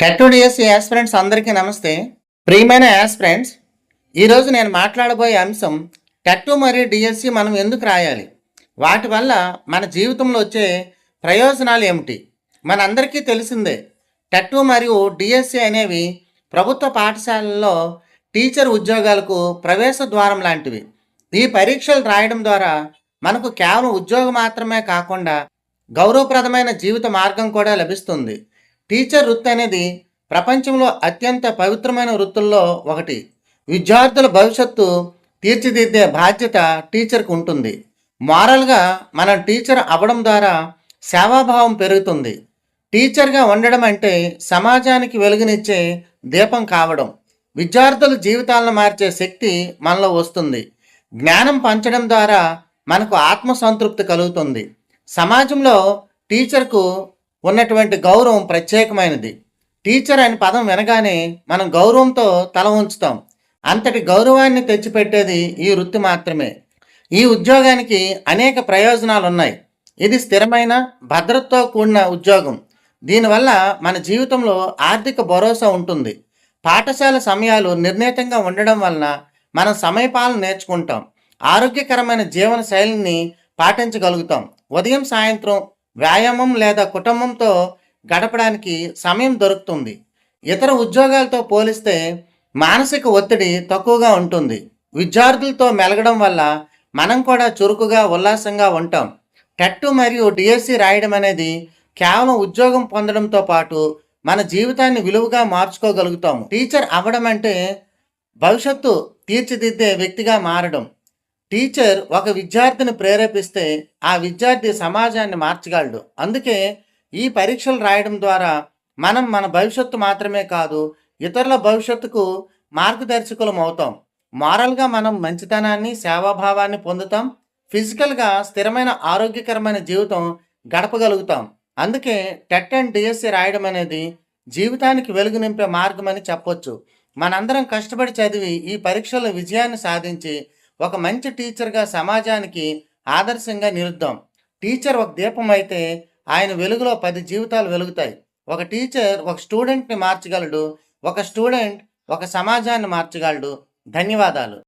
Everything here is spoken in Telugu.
కట్టుడిఎస్ డిఎస్సి ఫ్రెండ్స్ అందరికీ నమస్తే. ప్రియమైన యాస్పిరెంట్స్ ఈరోజు నేను మాట్లాడబోయే అంశం టెట్ మరియు డిఎస్సి మనం ఎందుకు రాయాలి? వాటి వల్ల మన జీవితంలో వచ్చే ప్రయోజనాలు ఏమిటి? మనందరికీ తెలిసిందే టట్టు మరియు డిఎస్సి అనేవి ప్రభుత్వ పాఠశాలల్లో టీచర్ ఉద్యోగాలకు ప్రవేశ ద్వారం లాంటివి. ఈ పరీక్షలు రాయడం ద్వారా మనకు కేవలం ఉద్యోగం మాత్రమే కాకుండా గౌరవప్రదమైన జీవిత మార్గం కూడా లభిస్తుంది. టీచర్ వృత్తి అనేది ప్రపంచంలో అత్యంత పవిత్రమైన వృత్తుల్లో ఒకటి. విద్యార్థుల భవిష్యత్తు తీర్చిదిద్దే బాధ్యత టీచర్కు ఉంటుంది. మారల్గా మనం టీచర్ అవ్వడం ద్వారా సేవాభావం పెరుగుతుంది. టీచర్గా ఉండడం అంటే సమాజానికి వెలుగునిచ్చే దీపం కావడం. విద్యార్థుల జీవితాలను మార్చే శక్తి మనలో వస్తుంది. జ్ఞానం పంచడం ద్వారా మనకు ఆత్మసంతృప్తి కలుగుతుంది. సమాజంలో టీచర్కు ఉన్నటువంటి గౌరవం ప్రత్యేకమైనది. టీచర్ అనే పదం వినగానే మనం గౌరవంతో తల ఉంచుతాం అంతటి గౌరవాన్ని తెచ్చిపెట్టేది ఈ వృత్తి మాత్రమే. ఈ ఉద్యోగానికి అనేక ప్రయోజనాలు ఉన్నాయి ఇది స్థిరమైన భద్రతతో కూడిన ఉద్యోగం. దీనివల్ల మన జీవితంలో ఆర్థిక భరోసా ఉంటుంది. పాఠశాల సమయాలు నిర్ణీతంగా ఉండడం వలన మనం సమయపాలన నేర్చుకుంటాం. ఆరోగ్యకరమైన జీవన శైలిని పాటించగలుగుతాం. ఉదయం సాయంత్రం వ్యాయామం లేదా కుటుంబంతో గడపడానికి సమయం దొరుకుతుంది. ఇతర ఉద్యోగాలతో పోలిస్తే మానసిక ఒత్తిడి తక్కువగా ఉంటుంది. విద్యార్థులతో మెలగడం వల్ల మనం కూడా చురుకుగా ఉల్లాసంగా ఉంటాం. టెట్టు మరియు డిఎస్సి రాయడం అనేది కేవలం ఉద్యోగం పొందడంతో పాటు మన జీవితాన్ని విలువగా మార్చుకోగలుగుతాము. టీచర్ అవ్వడం అంటే భవిష్యత్తు తీర్చిదిద్దే వ్యక్తిగా మారడం. టీచర్ ఒక విద్యార్థిని ప్రేరేపిస్తే ఆ విద్యార్థి సమాజాన్ని మార్చగలడు. అందుకే ఈ పరీక్షలు రాయడం ద్వారా మనం మన భవిష్యత్తు మాత్రమే కాదు ఇతరుల భవిష్యత్తుకు మార్గదర్శకులం అవుతాం. మారల్గా మనం మంచితనాన్ని సేవాభావాన్ని పొందుతాం. ఫిజికల్గా స్థిరమైన ఆరోగ్యకరమైన జీవితం గడపగలుగుతాం. అందుకే టెట్ అండ్ డిఎస్సి రాయడం అనేది జీవితానికి వెలుగు నింపే మార్గం అని చెప్పొచ్చు. మనందరం కష్టపడి చదివి ఈ పరీక్షల విజయాన్ని సాధించి ఒక మంచి టీచర్గా సమాజానికి ఆదర్శంగా నిలుద్దాం. టీచర్ ఒక దీపం అయితే ఆయన వెలుగులో పది జీవితాలు వెలుగుతాయి. ఒక టీచర్ ఒక స్టూడెంట్ని మార్చగలడు. ఒక స్టూడెంట్ ఒక సమాజాన్ని మార్చగలడు. ధన్యవాదాలు.